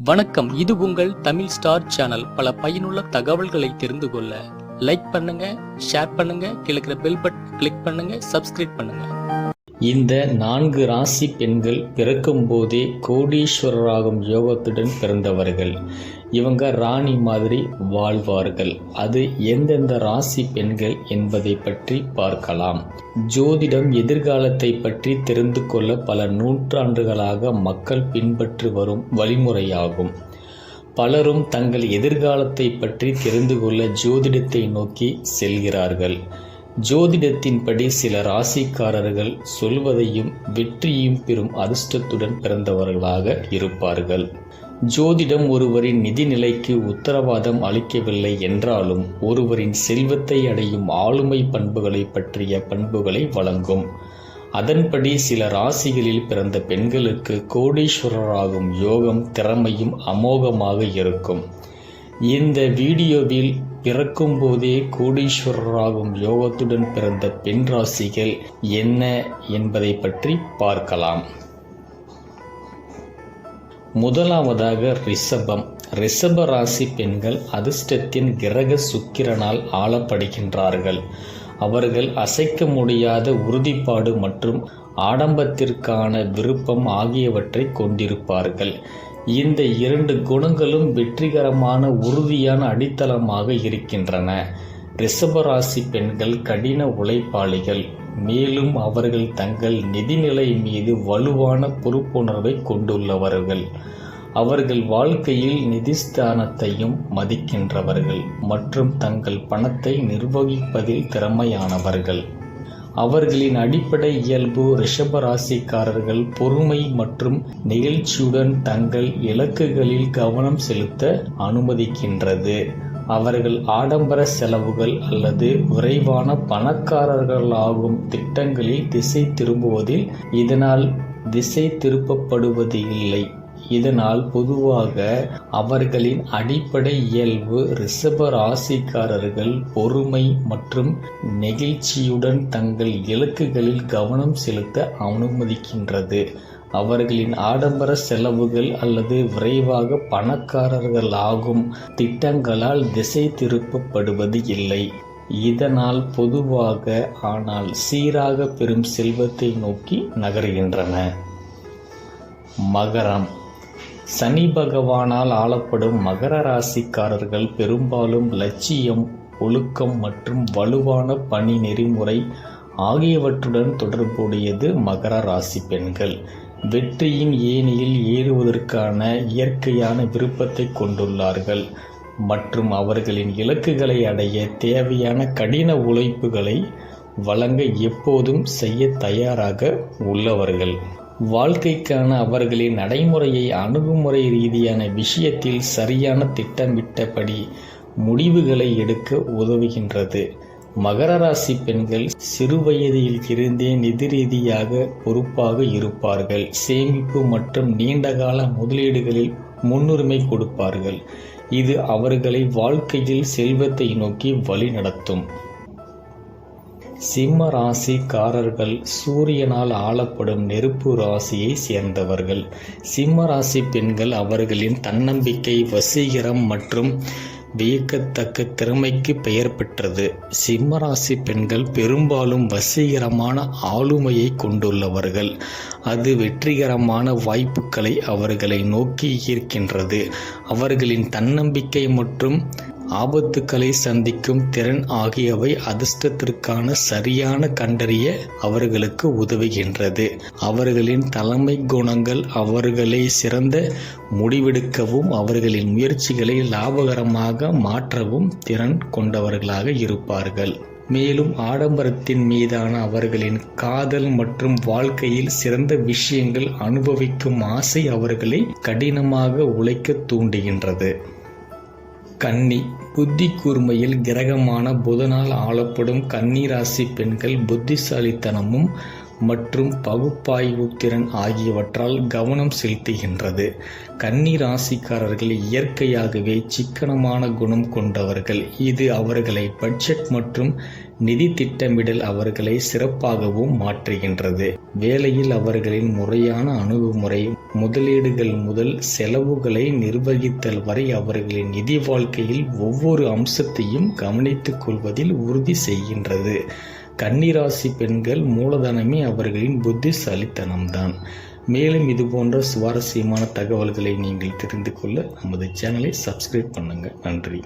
வணக்கம். இது உங்கள் தமிழ் ஸ்டார் சேனல். பல பயனுள்ள தகவல்களை தெரிந்து கொள்ள லைக் பண்ணுங்க ஷேர் பண்ணுங்க கிழக்கிற பெல் பட்டன் கிளிக் பண்ணுங்க சப்ஸ்கிரைப் பண்ணுங்க. இந்த நான்கு ராசி பெண்கள் பிறக்கும்போதே கோடீஸ்வரராகும் யோகத்துடன் பிறந்தவர்கள். இவங்க ராணி மாதிரி வாழ்வார்கள். அது எந்தெந்த ராசி பெண்கள் என்பதை பற்றி பார்க்கலாம். ஜோதிடம் எதிர்காலத்தை பற்றி தெரிந்து கொள்ள பல நூற்றாண்டுகளாக மக்கள் பின்பற்றி வரும் வழிமுறையாகும். பலரும் தங்கள் எதிர்காலத்தை பற்றி தெரிந்து கொள்ள ஜோதிடத்தை நோக்கி செல்கிறார்கள். ஜோதிடத்தின்படி சில ராசிக்காரர்கள் சொல்வதையும் வெற்றியும் பெறும் அதிர்ஷ்டத்துடன் பிறந்தவர்களாக இருப்பார்கள். ஜோதிடம் ஒருவரின் நிதி நிலைக்கு உத்தரவாதம் அளிக்கவில்லை என்றாலும் ஒருவரின் செல்வத்தை அடையும் ஆளுமை பண்புகளை பற்றிய பண்புகளை வழங்கும். அதன்படி சில ராசிகளில் பிறந்த பெண்களுக்கு கோடீஸ்வரராகும் யோகம் திறமையும் அமோகமாக இருக்கும். இந்த வீடியோவில் பிறக்கும் போதே கோடீஸ்வரராகும் யோகத்துடன் பிறந்த பெண் ராசிகள் என்ன என்பதை பற்றி பார்க்கலாம். முதலாவதாக ரிஷபம். ரிஷப ராசி பெண்கள் அதிர்ஷ்டத்தின் கிரக சுக்கிரனால் ஆளப்படுகின்றார்கள். அவர்கள் அசைக்க முடியாத உறுதிப்பாடு மற்றும் ஆடம்பத்திற்கான விருப்பம் ஆகியவற்றை கொண்டிருப்பார்கள். இந்த இரண்டு குணங்களும் வெற்றிகரமான உறுதியான அடித்தளமாக இருக்கின்றன. ரிஷபராசி பெண்கள் கடின உழைப்பாளிகள். மேலும் அவர்கள் தங்கள் நிதிநிலை மீது வலுவான பொறுப்புணர்வை கொண்டுள்ளவர்கள். அவர்கள் வாழ்க்கையில் நிதிஸ்தானத்தையும் மதிக்கின்றவர்கள் மற்றும் தங்கள் பணத்தை நிர்வகிப்பதில் திறமையானவர்கள். அவர்களின் அடிப்படை இயல்பு ரிஷபராசிக்காரர்கள் பொறுமை மற்றும் நெகிழ்ச்சியுடன் தங்கள் இலக்குகளில் கவனம் செலுத்த அனுமதிக்கின்றது. அவர்கள் ஆடம்பர செலவுகள் அல்லது விரைவான பணக்காரர்களாகும் திட்டங்களில் திசை திரும்புவதில் இதனால் திசை திருப்பப்படுவது இல்லை இதனால் பொதுவாக அவர்களின் அடிப்படை இயல்பு ரிஷப ராசிக்காரர்கள் பொறுமை மற்றும் நெகிழ்ச்சியுடன் தங்கள் இலக்குகளில் கவனம் செலுத்த அனுமதிக்கின்றது. அவர்களின் ஆடம்பர செலவுகள் அல்லது விரைவாக பணக்காரர்கள் ஆகும் திட்டங்களால் திசை திருப்பப்படுவது இல்லை. இதனால் பொதுவாக ஆனால் சீராக பெறும் செல்வத்தை நோக்கி நகர்கின்றன. மகரம். சனி பகவானால் ஆளப்படும் மகர ராசிக்காரர்கள் பெரும்பாலும் லட்சியம் ஒழுக்கம் மற்றும் வலுவான பணி நெறிமுறை ஆகியவற்றுடன் தொடர்புடையது மகர ராசி பெண்கள். வெற்றியின் ஏணியில் ஏறுவதற்கான இயற்கையான விருப்பத்தை கொண்டுள்ளார்கள். மற்றும் அவர்களின் இலக்குகளை அடைய தேவையான கடின உழைப்புகளை வழங்க எப்போதும் செய்ய தயாராக உள்ளவர்கள். வாழ்க்கைக்கான அவர்களின் நடைமுறையை அணுகுமுறை ரீதியான விஷயத்தில் சரியான திட்டமிட்டபடி முடிவுகளை எடுக்க உதவுகின்றது. மகர ராசி பெண்கள் சிறுவயதில் இருந்தே நிதி ரீதியாக பொறுப்பாக இருப்பார்கள். சேமிப்பு மற்றும் நீண்டகால முதலீடுகளில் முன்னுரிமை கொடுப்பார்கள். இது அவர்களை வாழ்க்கையில் செல்வத்தை நோக்கி வழிநடத்தும். சிம்ம ராசிக்காரர்கள் சூரியனால் ஆளப்படும் நெருப்பு ராசியை சேர்ந்தவர்கள். சிம்ம ராசி பெண்கள் அவர்களின் தன்னம்பிக்கை வசீகரம் மற்றும் வியக்கத்தக்க திறமைக்கு பெயர் பெற்றது. சிம்மராசி பெண்கள் பெரும்பாலும் வசீகரமான ஆளுமையை கொண்டுள்ளவர்கள். அது வெற்றிகரமான வாய்ப்புகளை அவர்களை நோக்கி ஈர்க்கின்றது. அவர்களின் தன்னம்பிக்கை மற்றும் ஆபத்துக்களை சந்திக்கும் திறன் ஆகியவை அதிர்ஷ்டத்திற்கான சரியான கண்டறிய அவர்களுக்கு உதவுகின்றது. அவர்களின் தலைமை குணங்கள் அவர்களை சிறந்த முடிவெடுக்கவும் அவர்களின் முயற்சிகளை லாபகரமாக மாற்றவும் திறன் கொண்டவர்களாக இருப்பார்கள். மேலும் ஆடம்பரத்தின் மீதான அவர்களின் காதல் மற்றும் வாழ்க்கையில் சிறந்த விஷயங்கள் அனுபவிக்கும் ஆசை அவர்களை கடினமாக உழைக்க தூண்டுகின்றது. கன்னி. புத்தி கூர்மையில் கிரகமான புதனால் ஆளப்படும் கன்னி ராசி பெண்கள் புத்திசாலித்தனமும் மற்றும் பகுப்பாய்வு திறன் ஆகியவற்றால் கவனம் செலுத்துகின்றது. கன்னி ராசிக்காரர்கள் இயற்கையாகவே சிக்கனமான குணம் கொண்டவர்கள். இது அவர்களை பட்ஜெட் மற்றும் நிதி திட்டமிடல் அவர்களை சிறப்பாகவும் மாற்றுகின்றது. வேலையில் அவர்களின் முறையான அணுகுமுறை முதலீடுகள் முதல் செலவுகளை நிர்வகித்தல் வரை அவர்களின் நிதி வாழ்க்கையில் ஒவ்வொரு அம்சத்தையும் கவனித்துக் கொள்வதில் உறுதி செய்கின்றது. கன்னிராசி பெண்கள் மூலதனமே அவர்களின் புத்திசாலித்தனம்தான். மேலும் இது போன்ற சுவாரஸ்யமான தகவல்களை நீங்கள் தெரிந்து கொள்ள நமது சேனலை சப்ஸ்கிரைப் பண்ணுங்கள் நன்றி.